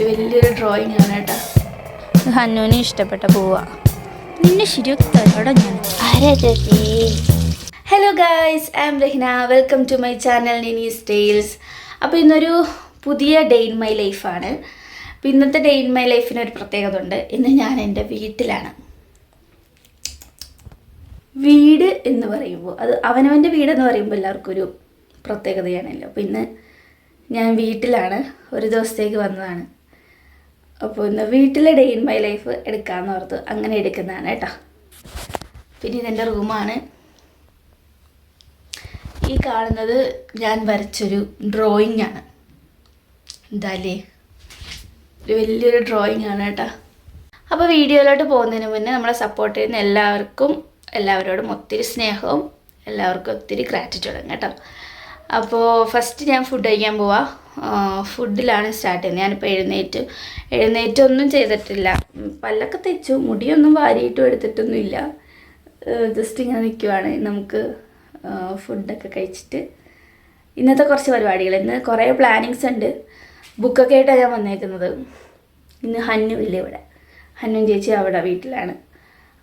ഒരു വലിയൊരു ഡ്രോയിങ് ആണ് കേട്ടോ. ഹന്നുവിന് ഇഷ്ടപ്പെട്ട പോവാ. നിന്നെ ശരിയൊക്കെ തരോടാ ഞാൻ. Hello guys I'm Rahna welcome to my channel നിനി tales അപ്പോൾ ഇന്നൊരു പുതിയ ഡേ ഇൻ മൈ ലൈഫാണ് അപ്പോൾ ഇന്നത്തെ ഡേ ഇൻ മൈ ലൈഫിന് ഒരു പ്രത്യേകത ഉണ്ട് ഇന്ന് ഞാൻ എന്റെ വീട്ടിലാണ്. വീട് എന്ന് പറയുമ്പോൾ അത് അവനവന്റെ വീടെന്ന് എന്ന് പറയുമ്പോൾ എല്ലാവർക്കും ഒരു പ്രത്യേകതയാണല്ലോ. അപ്പോൾ ഇന്ന് ഞാൻ വീട്ടിലാണ്. ഒരു ദിവസത്തേക്ക് വന്നതാണ്. അപ്പോൾ ഇന്ന് വീട്ടിലെ ഡേ ഇൻ മൈ ലൈഫ് എടുക്കാമെന്ന് ഓർത്ത് അങ്ങനെ എടുക്കുന്നതാണ് കേട്ടോ. പിന്നെ ഇതെന്റെ റൂമാണ് ഈ കാണുന്നത് ഞാൻ വരച്ചൊരു ഡ്രോയിങ് ആണ്. എന്താല്ലേ ഒരു വലിയൊരു ഡ്രോയിങ് ആണ് കേട്ടോ. അപ്പോൾ വീഡിയോയിലോട്ട് പോകുന്നതിന് മുന്നേ നമ്മളെ സപ്പോർട്ട് ചെയ്യുന്ന എല്ലാവർക്കും എല്ലാവരോടും ഒത്തിരി സ്നേഹവും എല്ലാവർക്കും ഒത്തിരി ഗ്രാറ്റിറ്റ്യൂഡും കേട്ടോ. അപ്പോൾ ഫസ്റ്റ് ഞാൻ ഫുഡ് കഴിക്കാൻ പോവാ. ഫുഡിലാണ് സ്റ്റാർട്ട് ചെയ്യുന്നത്. ഞാനിപ്പോൾ എഴുന്നേറ്റ് എഴുന്നേറ്റൊന്നും ചെയ്തിട്ടില്ല. പല്ലൊക്കെ തെച്ചു മുടിയൊന്നും വാരിയിട്ടും എടുത്തിട്ടൊന്നും ഇല്ല ജസ്റ്റ് ഇങ്ങനെ നിൽക്കുവാണ് നമുക്ക് ഫുഡൊക്കെ കഴിച്ചിട്ട്. ഇന്നത്തെ കുറച്ച് പരിപാടികൾ. ഇന്ന് കുറേ പ്ലാനിങ്സ് ഉണ്ട്. ബുക്കൊക്കെ ആയിട്ടാണ് ഞാൻ വന്നേക്കുന്നത്. ഇന്ന് ഹന്നു ഇല്ല ഇവിടെ? ഹന്നു ചേച്ചി അവിടെ വീട്ടിലാണ്.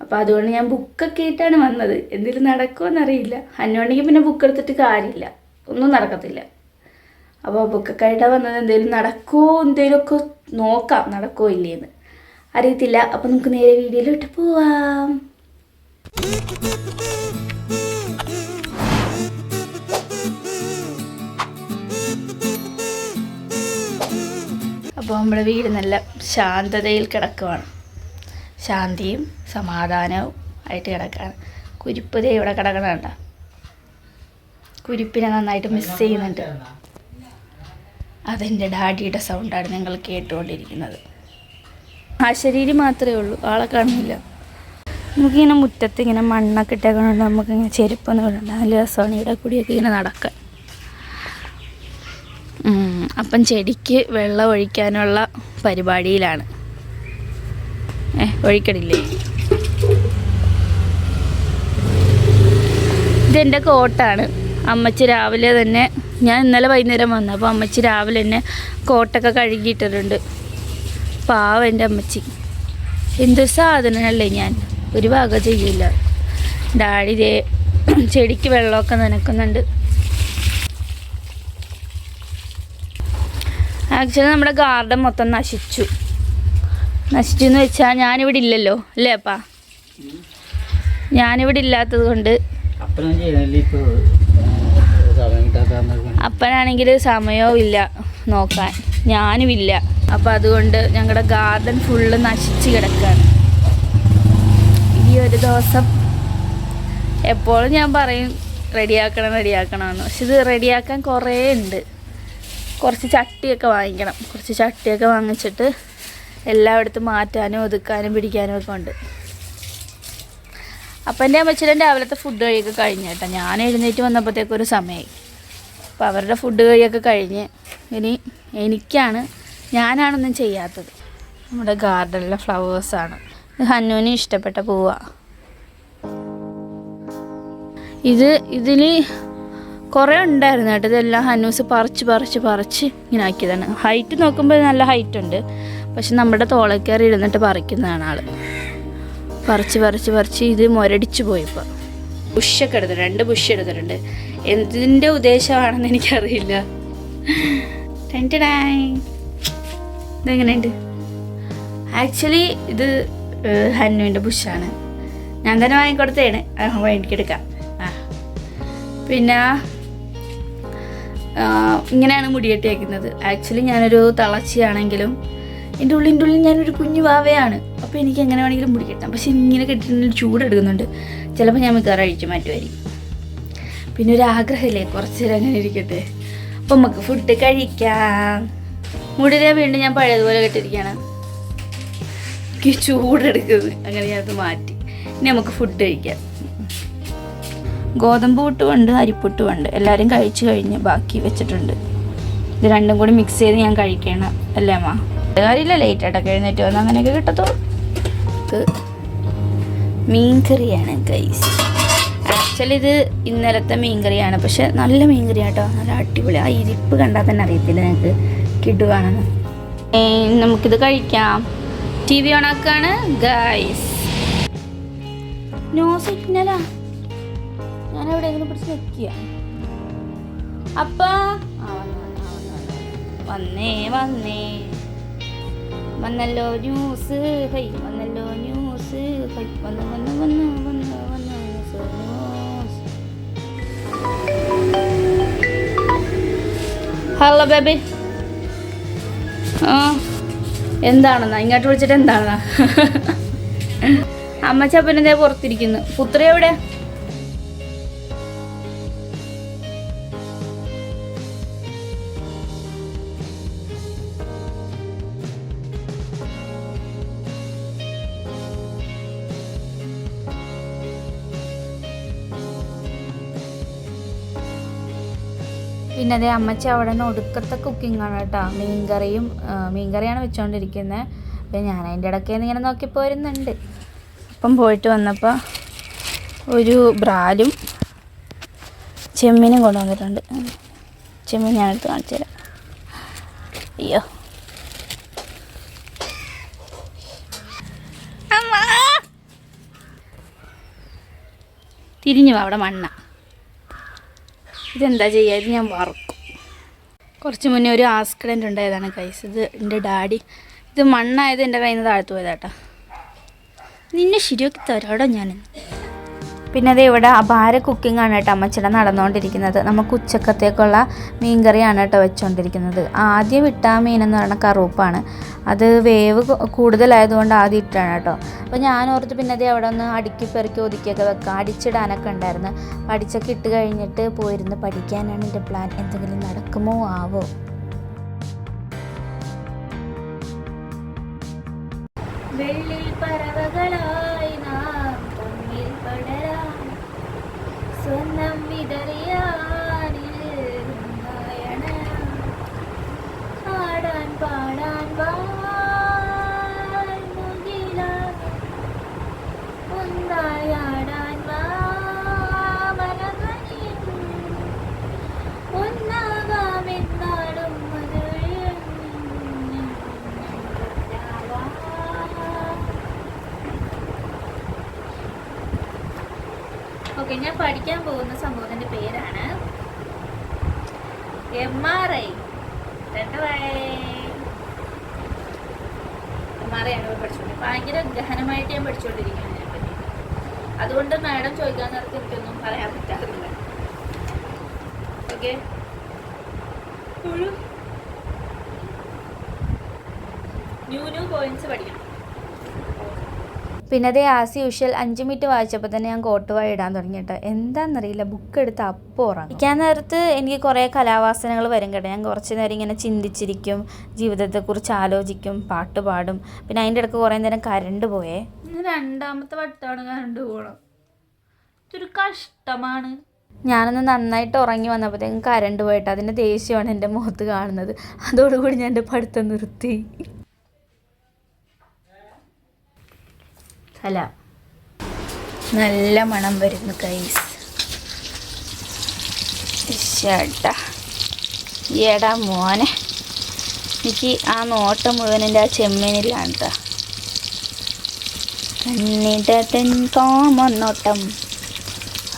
അപ്പോൾ അതുകൊണ്ട് ഞാൻ ബുക്കൊക്കെ ആയിട്ടാണ് വന്നത്. എന്തെങ്കിലും നടക്കുമോയെന്നറിയില്ല ഹന്നു ഉണ്ടെങ്കിൽ പിന്നെ ബുക്ക് എടുത്തിട്ട് കാര്യമില്ല. ഒന്നും നടക്കത്തില്ല. അപ്പോൾ ബുക്കൊക്കെ ആയിട്ടാണ് വന്നത് എന്തെങ്കിലും നടക്കുമോ എന്തെങ്കിലുമൊക്കെ നോക്കാം നടക്കുമോ ഇല്ലേന്ന്. അറിയത്തില്ല. അപ്പോൾ നമുക്ക് നേരെ വീഡിയോയിലോട്ട് പോവാം. അപ്പോൾ നമ്മുടെ വീട് നല്ല ശാന്തതയിൽ കിടക്കുവാണ്. ശാന്തിയും സമാധാനവും ആയിട്ട് കിടക്കാണ്. കുരിപ്പതേ ഇവിടെ കിടക്കണ കുരിപ്പിനെ നന്നായിട്ട് മിസ് ചെയ്യുന്നുണ്ട്. അതെന്റെ ഡാഡിയുടെ സൗണ്ടാണ് ഞങ്ങൾ കേട്ടുകൊണ്ടിരിക്കുന്നത്. ആ ശരീരം മാത്രമേ ഉള്ളൂ ആളെ കാണുന്നില്ല. നമുക്കിങ്ങനെ മുറ്റത്ത് ഇങ്ങനെ മണ്ണൊക്കെ ഇട്ടേക്കണുണ്ട് നമുക്കിങ്ങനെ ചെരുപ്പൊന്നും ഇടണ്ട നല്ല രസമാണ് ഇവിടെ കൂടിയൊക്കെ ഇങ്ങനെ നടക്കാൻ. അപ്പം ചെടിക്ക് വെള്ളം ഒഴിക്കാനുള്ള പരിപാടിയിലാണ്. ഏ ഒഴിക്കണില്ലേ? ഇതെന്റെ കോട്ടാണ്. അമ്മച്ചി രാവിലെ തന്നെ ഞാൻ ഇന്നലെ വൈകുന്നേരം വന്നു. അപ്പോൾ അമ്മച്ചി രാവിലെ തന്നെ കോട്ടൊക്കെ കഴുകിയിട്ടിട്ടുണ്ട്. പാവം എന്റെ അമ്മച്ചി. എന്തൊരു സാധനമല്ലേ ഞാൻ? ഒരു വക ചെയ്യില്ല ഡാഡി ചെടിക്ക് വെള്ളമൊക്കെ നനക്കുന്നുണ്ട്. ആക്ച്വലി നമ്മുടെ ഗാർഡൻ മൊത്തം നശിച്ചു. നശിച്ചു എന്ന് വെച്ചാൽ ഞാനിവിടെ ഇല്ലല്ലോ അല്ലേ അപ്പാ? ഞാനിവിടെ ഇല്ലാത്തത് കൊണ്ട് അപ്പനാണെങ്കിൽ സമയവും ഇല്ല നോക്കാൻ. ഞാനുമില്ല അപ്പം അതുകൊണ്ട് ഞങ്ങളുടെ ഗാർഡൻ ഫുള്ള് നശിച്ച് കിടക്കുകയാണ് ഈ ഒരു ദിവസം എപ്പോഴും ഞാൻ പറയും റെഡിയാക്കണം റെഡിയാക്കണമെന്ന്. പക്ഷെ ഇത് റെഡിയാക്കാൻ കുറേ ഉണ്ട്. കുറച്ച് ചട്ടിയൊക്കെ വാങ്ങിക്കണം. കുറച്ച് ചട്ടിയൊക്കെ വാങ്ങിച്ചിട്ട് എല്ലായിടത്തും മാറ്റാനും ഒതുക്കാനും പിടിക്കാനും ഒക്കെ ഉണ്ട്. അപ്പം എന്റെ രാവിലത്തെ ഫുഡ് കഴിയൊക്കെ കഴിഞ്ഞു കേട്ടോ. ഞാൻ എഴുന്നേറ്റ് വന്നപ്പോഴത്തേക്കൊരു സമയമായി അപ്പോൾ അവരുടെ ഫുഡ് കഴിയൊക്കെ കഴിഞ്ഞ് ഇനി എനിക്കാണ് ഞാനാണൊന്നും ചെയ്യാത്തത്. നമ്മുടെ ഗാർഡനിലെ ഫ്ലവേഴ്സാണ് ഇത് ഹന്നുവിന് ഇഷ്ടപ്പെട്ട പൂവാണ് ഇത് ഇതിൽ കുറേ ഉണ്ടായിരുന്നു കേട്ടോ. ഇതെല്ലാം ഹന്നൂസ് പറിച്ച് പറിച്ച് പറിച്ച് ഇങ്ങനെ ആക്കിയതാണ്. ഹൈറ്റ് നോക്കുമ്പോൾ നല്ല ഹൈറ്റ് ഉണ്ട്. പക്ഷെ നമ്മുടെ തോളക്കയറി ഇരുന്നിട്ട് പറിക്കുന്നതാണ് ആൾ പറിച്ച് പറിച്ച് പറിച്ച് ഇത് മുരടിച്ച് പോയിപ്പോൾ ബുഷൊക്കെ എടുത്തിട്ടുണ്ട്. രണ്ട് ബുഷ് എടുത്തിട്ടുണ്ട്. എന്തിന്റെ ഉദ്ദേശമാണെന്ന് എനിക്കറിയില്ല. ഇതെങ്ങനെയുണ്ട്? ആക്ച്വലി ഇത് ഹന്നുവിന്റെ ബുഷാണ്. ഞാൻ തന്നെ വാങ്ങിക്കൊടുത്തതാണ്. എനിക്കെടുക്കാം. ആ. പിന്നെ ഇങ്ങനെയാണ് മുടിയെട്ടി വയ്ക്കുന്നത് ആക്ച്വലി ഞാനൊരു തളച്ചിയാണെങ്കിലും എന്റെ ഉള്ളിന്റെ ഉള്ളിൽ ഞാനൊരു കുഞ്ഞു വാവയാണ്. അപ്പോൾ എനിക്ക് എങ്ങനെ വേണമെങ്കിലും മുടി കെട്ടാം പക്ഷെ ഇങ്ങനെ കെട്ടിട്ടുണ്ടെങ്കിൽ ചൂടെടുക്കുന്നുണ്ട്. ചിലപ്പോൾ ഞാൻ മിക്കവാറും അഴിച്ചു മാറ്റുമായിരിക്കും. പിന്നെ ഒരു ആഗ്രഹമില്ലേ കുറച്ച് നേരം അങ്ങനെ ഇരിക്കട്ടെ. അപ്പം നമുക്ക് ഫുഡ് കഴിക്കാം. മുടിരെ വീണ്ടും ഞാൻ പഴയതുപോലെ കെട്ടിരിക്കുകയാണ്. എനിക്ക് ചൂടെടുക്കുന്നത്. അങ്ങനെ ഞാനത് മാറ്റി. ഇനി നമുക്ക് ഫുഡ് കഴിക്കാം. ഗോതമ്പ് പുട്ടുമുണ്ട് അരിപ്പുട്ടുമുണ്ട്. എല്ലാവരും കഴിച്ചു കഴിഞ്ഞ് ബാക്കി വെച്ചിട്ടുണ്ട്. ഇത് രണ്ടും കൂടി മിക്സ് ചെയ്ത് ഞാൻ കഴിക്കണം അല്ലേ അമ്മ? കാര്യമില്ല ലേറ്റ് ആയിട്ടൊക്കെ എഴുന്നേറ്റ് വന്ന് അങ്ങനെയൊക്കെ കിട്ടത്തുള്ളൂ. മീൻകറിയാണ് മീൻ കറിയാണ് ഗൈസ് ആക്ച്വലി ഇത് ഇന്നലത്തെ മീൻ കറിയാണ് പക്ഷെ നല്ല മീൻ കറി നല്ല അടിപൊളി. ആ ഇരിപ്പ് കണ്ടാൽ തന്നെ അറിയത്തില്ല നിങ്ങൾക്ക് കിട്ടുകയാണെന്ന് നമുക്കിത് കഴിക്കാം. ടി വി ഓണാക്കാണ് ഗൈസ് നോ സിഗ്നലാ ഞാൻ എവിടെയെങ്കിലും പിടിച്ച് നിൽക്കുക. അപ്പ. വന്നു, വന്നു, വന്നല്ലോ ന്യൂസ് ഹൈ വന്നല്ലോ ന്യൂസ് ഹൈ വന്ന് വന്ന് വന്ന് വന്ന് വന്ന് ന്യൂസ് ഹലോ ബേബി. ആ എന്താണെന്നാ? ഇങ്ങോട്ട് വിളിച്ചിട്ട് എന്താണെന്നാ? അമ്മ ചപ്പനെന്തേ പുറത്തിരിക്കുന്നു. പുത്രി എവിടെ? പിന്നെ അതേ അമ്മച്ചി അവിടെ നിന്ന് ഒടുക്കത്തെ കുക്കിംഗ് ആണ് കേട്ടോ. മീൻകറിയും മീൻകറിയാണ് വെച്ചുകൊണ്ടിരിക്കുന്നത് അപ്പം ഞാൻ അതിന്റെ ഇടയ്ക്ക് ഇങ്ങനെ നോക്കി പോരുന്നുണ്ട് അപ്പം പോയിട്ട് വന്നപ്പോൾ ഒരു ബ്രാലും ചെമ്മീനും കൊണ്ടുവന്നിട്ടുണ്ട്. ചെമ്മീൻ ഞാൻ എടുത്ത് കാണിച്ചു തരാം. അയ്യോ. തിരിഞ്ഞു അവിടെ മണ്ണ. ഇതെന്താ ചെയ്യുക ഇത് ഞാൻ വറക്കും കുറച്ച് മുന്നേ ഒരു ആക്സിഡന്റ് ഉണ്ടായതാണ് കൈസ് ഇത് എന്റെ ഡാഡി. ഇത് മണ്ണായത് എന്റെ കയ്യിൽ നിന്ന് താഴ്ത്തു പോയതാട്ടാ നിന്നെ ശരിയാക്കി തരാടോ ഞാൻ പിന്നെ അത് ഇവിടെ അപാര കുക്കിംഗ് ആണ് കേട്ടോ അമ്മച്ചിട നടന്നുകൊണ്ടിരിക്കുന്നത് നമുക്ക് ഉച്ചക്കത്തേക്കുള്ള മീൻകറിയാണ് കേട്ടോ വെച്ചുകൊണ്ടിരിക്കുന്നത് ആദ്യം ഇട്ട മീനെന്ന് പറയുന്ന കറുപ്പാണ്. അത് വേവ് കൂടുതലായതുകൊണ്ട് ആദ്യം ഇട്ടാണ് കേട്ടോ. അപ്പോൾ ഞാൻ ഓർത്ത് പിന്നെ അത് അവിടെ ഒന്ന് അടുക്കി പെറുക്കി ഒതുക്കിയൊക്കെ വെക്കാം. അടിച്ചിടാനൊക്കെ ഉണ്ടായിരുന്നു. അടിച്ചൊക്കെ ഇട്ട് കഴിഞ്ഞിട്ട് പോയിരുന്ന് പഠിക്കാനാണ് എന്റെ പ്ലാൻ എന്തെങ്കിലും നടക്കുമോ? ആവോ? ഓക്കെ ഞാൻ പഠിക്കാൻ പോകുന്ന സംഭവത്തിന്റെ പേരാണ് M R I M R ഭയങ്കര ഗഹനമായിട്ട് ഞാൻ പഠിച്ചുകൊണ്ടിരിക്കുകയാണ് ഇതിനെപ്പറ്റി അതുകൊണ്ട് മാഡം ചോദിക്കാൻ നേരത്തെ എനിക്കൊന്നും പറയാൻ പറ്റാറില്ല. ഓക്കെ ന്യൂ ന്യൂ പോയിന്റ്സ് പഠിക്കണം. പിന്നെ അതേ ആസ് യൂഷ്വൽ അഞ്ച് മിനിറ്റ് വായിച്ചപ്പോൾ തന്നെ ഞാൻ കോട്ടുവായി ഇടാൻ തുടങ്ങി കേട്ടോ എന്താണെന്നറിയില്ല ബുക്ക് എടുത്ത് അപ്പോൾ ഉറങ്ങും. ഇരിക്കാൻ നേരത്ത് എനിക്ക് കുറേ കലാവാസനകൾ വരും കേട്ടോ. ഞാൻ കുറച്ച് നേരം ഇങ്ങനെ ചിന്തിച്ചിരിക്കും ജീവിതത്തെക്കുറിച്ച് ആലോചിക്കും പാട്ട് പാടും. പിന്നെ അതിന്റെ ഇടയ്ക്ക് കുറേ നേരം കരണ്ട് പോയേ. രണ്ടാമത്തെ വട്ടമാണ് കരണ്ട് പോകണം ഇതൊരു കഷ്ടമാണ്. ഞാനൊന്ന് നന്നായിട്ട് ഉറങ്ങി വന്നപ്പോഴത്തേക്കും കരണ്ട് പോയിട്ട് അതിന്റെ ദേഷ്യമാണ് എന്റെ മുഖത്ത് കാണുന്നത്. അതോടുകൂടി ഞാൻ എന്റെ പഠിത്തം നിർത്തി. അല്ല. നല്ല മണം വരുന്നു കൈസ് ചേട്ടാ ഏടാ മോനെ. എനിക്ക് ആ നോട്ടം മുഴുവൻ ആ ചെമ്മീനിലാണ് കേട്ടോ കണ്ണിടതൻ കാമനോട്ടം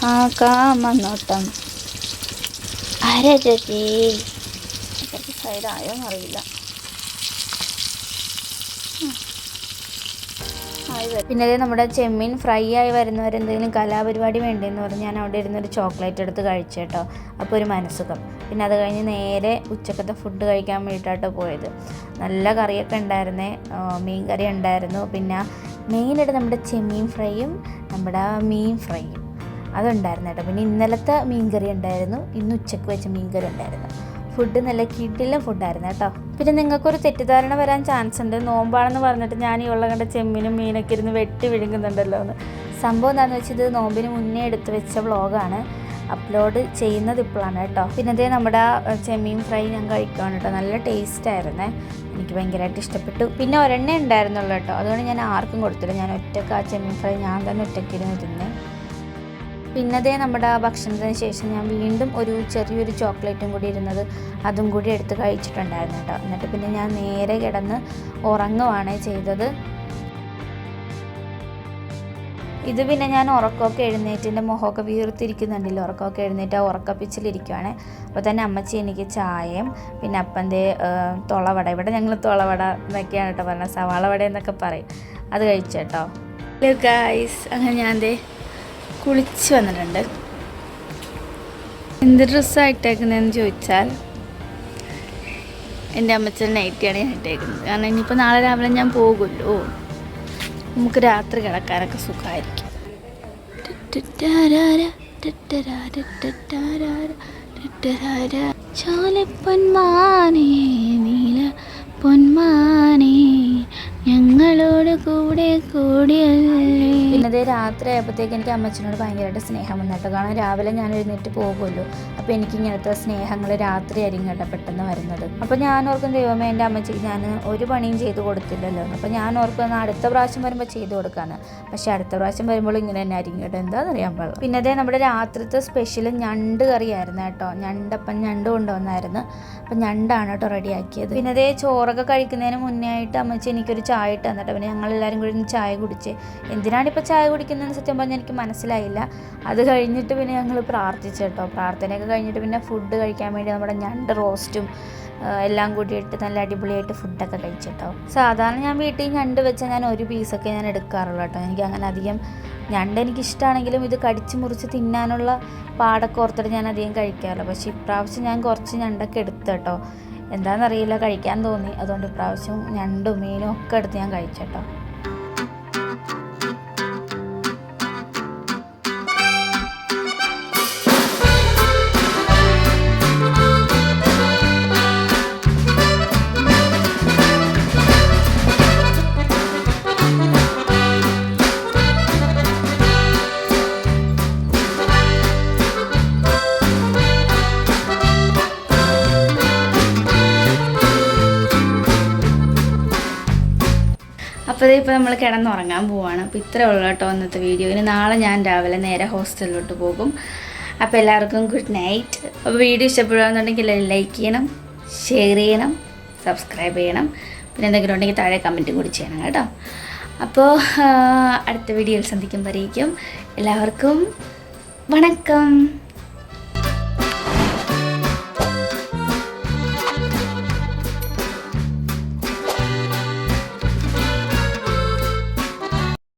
ആ കാമനോട്ടം. അരജതി സൈഡായോ എന്നറിയില്ല. ആയി വരും. പിന്നെ അതേ നമ്മുടെ ചെമ്മീൻ ഫ്രൈ ആയി വരുന്നവർ എന്തെങ്കിലും കലാപരിപാടി വേണ്ടെന്ന് പറഞ്ഞ് ഞാൻ അവിടെ ഇരുന്നൊരു ചോക്ലേറ്റ് എടുത്ത് കഴിച്ചേട്ടോ അപ്പോൾ ഒരു മനസ്സുഖം. പിന്നെ അത് കഴിഞ്ഞ് നേരെ ഉച്ചക്കത്തെ ഫുഡ് കഴിക്കാൻ വേണ്ടിയിട്ടാട്ടോ പോയത്. നല്ല കറിയൊക്കെ ഉണ്ടായിരുന്നേ. മീൻ കറി ഉണ്ടായിരുന്നു. പിന്നെ മെയിനായിട്ട് നമ്മുടെ ചെമ്മീൻ ഫ്രൈയും നമ്മുടെ മീൻ ഫ്രൈയും. അതുണ്ടായിരുന്നു കേട്ടോ. പിന്നെ ഇന്നലത്തെ മീൻ കറി ഉണ്ടായിരുന്നു. ഇന്ന് ഉച്ചയ്ക്ക് വെച്ച മീൻ കറി ഉണ്ടായിരുന്നു. ഫുഡ് നല്ല കിടിലം ഫുഡായിരുന്നു കേട്ടോ. പിന്നെ നിങ്ങൾക്കൊരു തെറ്റിദ്ധാരണ വരാൻ ചാൻസ് ഉണ്ട്. നോമ്പാണെന്ന് പറഞ്ഞിട്ട് ഞാൻ ഈ ഉള്ള കണ്ട ചെമ്മിനും മീനൊക്കെ ഇരുന്ന് വെട്ടി വിഴുങ്ങുന്നുണ്ടല്ലോ എന്ന്. സംഭവം എന്താണെന്ന് വെച്ചാൽ ഇത് നോമ്പിന് മുന്നേ എടുത്ത് വെച്ച വ്ളോഗാണ്. അപ്ലോഡ് ചെയ്യുന്നത് ഇപ്പോഴാണ് കേട്ടോ. പിന്നെ അതേ നമ്മുടെ ചെമ്മീൻ ഫ്രൈ ഞാൻ കഴിക്കുകയാണ് കേട്ടോ. നല്ല ടേസ്റ്റ് ആയിരുന്നേ. എനിക്ക് ഭയങ്കരമായിട്ട് ഇഷ്ടപ്പെട്ടു. പിന്നെ ഒരെണ്ണേ ഉണ്ടായിരുന്നുള്ളൂ കേട്ടോ. അതുകൊണ്ട് ഞാൻ ആർക്കും കൊടുത്തില്ല. ഞാൻ ഒറ്റയ്ക്ക് ആ ചെമ്മീൻ ഫ്രൈ ഞാൻ തന്നെ ഒറ്റയ്ക്കിരുന്ന് തിന്നേ. പിന്നതേ നമ്മുടെ ഭക്ഷണത്തിന് ശേഷം ഞാൻ വീണ്ടും ഒരു ചെറിയൊരു ചോക്ലേറ്റും കൂടി ഇരുന്നത് അതും കൂടി എടുത്ത് കഴിച്ചിട്ടുണ്ടായിരുന്നു കേട്ടോ. എന്നിട്ട് പിന്നെ ഞാൻ നേരെ കിടന്ന് ഉറങ്ങുവാണ് ചെയ്തത്. ഇത് പിന്നെ ഞാൻ ഉറക്കമൊക്കെ എഴുന്നേറ്റ് എന്റെ മുഖമൊക്കെ വീർത്തിരിക്കുന്നുണ്ടല്ലോ. ഉറക്കമൊക്കെ എഴുന്നേറ്റ് ആ ഉറക്കപ്പിച്ചിലിരിക്കുവാണ്. അപ്പോൾ തന്നെ അമ്മച്ചി എനിക്ക് ചായയും പിന്നെ അപ്പന്റെ തുളവട. ഇവിടെ ഞങ്ങൾ തുളവട എന്നൊക്കെയാണ് കേട്ടോ പറഞ്ഞത്. സവാള വട എന്നൊക്കെ പറയും. അത് കഴിച്ചു കേട്ടോ. ഹലോ ഗായ്സ് അങ്ങനെ ഞാൻ ദേ കുളിച്ച് വന്നിട്ടുണ്ട്. എന്ത് ഡ്രസ്സാണ് ഇട്ടേക്കുന്നതെന്ന് ചോദിച്ചാൽ എന്റെ അമ്മച്ചൻ നൈറ്റിയാണ് ഞാൻ ഇട്ടേക്കുന്നത്. കാരണം ഇനിയിപ്പോൾ നാളെ രാവിലെ ഞാൻ പോകുമല്ലോ. നമുക്ക് രാത്രി കിടക്കാനൊക്കെ സുഖമായിരിക്കും. ചോലപ്പൊന്മാനേ നീല പൊന്മാനേ ഞങ്ങളോട് കൂടെ കൂടിയല്ലേ? പിന്നതേ രാത്രി ആയപ്പോഴത്തേക്ക് എനിക്ക് അമ്മച്ചനോട് ഭയങ്കരമായിട്ട് സ്നേഹം വന്നു കേട്ടോ കാരണം രാവിലെ ഞാൻ എഴുന്നേറ്റ് പോകുമല്ലോ. അപ്പോൾ എനിക്ക് ഇങ്ങനത്തെ സ്നേഹങ്ങൾ രാത്രി ആയിരിക്കും കേട്ടോ പെട്ടെന്ന് വരുന്നത്. അപ്പോൾ ഞാൻ ഓർക്കും ദൈവമേ എന്റെ അമ്മച്ചിക്ക് ഞാൻ ഒരു പണിയും ചെയ്ത് കൊടുത്തില്ലല്ലോ. അപ്പോൾ ഞാൻ ഓർക്കും അടുത്ത പ്രാവശ്യം വരുമ്പോൾ ചെയ്ത് കൊടുക്കാന്ന് പക്ഷേ അടുത്ത പ്രാവശ്യം വരുമ്പോൾ ഇങ്ങനെ തന്നെ ആയിരിക്കും കേട്ടോ. എന്താണെന്നറിയാൻ പാടില്ല പിന്നെ അതേ നമ്മുടെ രാത്രിത്തെ സ്പെഷ്യൽ ഞണ്ട് കറിയായിരുന്നു കേട്ടോ. ഞണ്ടപ്പം ഞണ്ട് കൊണ്ടുവന്നായിരുന്നു. അപ്പം ഞണ്ടാണ് കേട്ടോ റെഡിയാക്കിയത് പിന്നെ അതേ ചോറൊക്കെ കഴിക്കുന്നതിന് മുന്നേ ആയിട്ട് അമ്മച്ചി എനിക്കൊരു ചായ ഇട്ട് തന്നിട്ട് പിന്നെ ഞങ്ങളെല്ലാവരും കൂടി ചായ കുടിച്ച്. എന്തിനാണ് ഇപ്പോൾ ചായ കുടിക്കുന്നതെന്ന് സത്യം പറഞ്ഞാൽ എനിക്ക് മനസ്സിലായില്ല. അത് കഴിഞ്ഞിട്ട് പിന്നെ ഞങ്ങൾ പ്രാർത്ഥിച്ചു കേട്ടോ. പ്രാർത്ഥനയൊക്കെ കഴിഞ്ഞിട്ട് പിന്നെ ഫുഡ് കഴിക്കാൻ വേണ്ടി നമ്മുടെ ഞണ്ട് റോസ്റ്റും എല്ലാം കൂടിയിട്ട് നല്ല അടിപൊളിയായിട്ട് ഫുഡൊക്കെ കഴിച്ചിട്ടോ സാധാരണ ഞാൻ വീട്ടിൽ ഞണ്ട് വെച്ചാൽ ഞാൻ ഒരു പീസൊക്കെ ഞാൻ എടുക്കാറുള്ളൂ കേട്ടോ. എനിക്ക് അങ്ങനെ അധികം ഞണ്ട് എനിക്ക് ഇഷ്ടമാണെങ്കിലും ഇത് കടിച്ച് മുറിച്ച് തിന്നാനുള്ള പാടൊക്കെ ഓർത്തിട്ട് ഞാൻ അധികം കഴിക്കാറില്ല. പക്ഷേ ഇപ്രാവശ്യം ഞാൻ കുറച്ച് ഞണ്ടൊക്കെ എടുത്തു കേട്ടോ. എന്താണെന്നറിയില്ല കഴിക്കാൻ തോന്നി. അതുകൊണ്ട് ഇപ്രാവശ്യം ഞണ്ടും മീനും ഒക്കെ എടുത്ത് ഞാൻ കഴിച്ചേട്ടോ. അപ്പോൾ ഇപ്പോൾ നമ്മൾ കിടന്നുറങ്ങാൻ പോവാണ്. അപ്പോൾ ഇത്രേ ഉള്ളൂ കേട്ടോ ഇന്നത്തെ വീഡിയോ ഇനി നാളെ ഞാൻ രാവിലെ നേരെ ഹോസ്റ്റലിലോട്ട് പോകും. അപ്പോൾ എല്ലാവർക്കും ഗുഡ് നൈറ്റ് അപ്പോൾ വീഡിയോ ഇഷ്ടപ്പെടുകയാണെന്നുണ്ടെങ്കിൽ ലൈക്ക് ചെയ്യണം ഷെയർ ചെയ്യണം സബ്സ്ക്രൈബ് ചെയ്യണം. പിന്നെ എന്തെങ്കിലും ഉണ്ടെങ്കിൽ താഴെ കമന്റും കൂടി ചെയ്യണം കേട്ടോ. അപ്പോൾ അടുത്ത വീഡിയോയിൽ സന്ധിക്കുമ്പോഴേക്കും എല്ലാവർക്കും വണക്കം.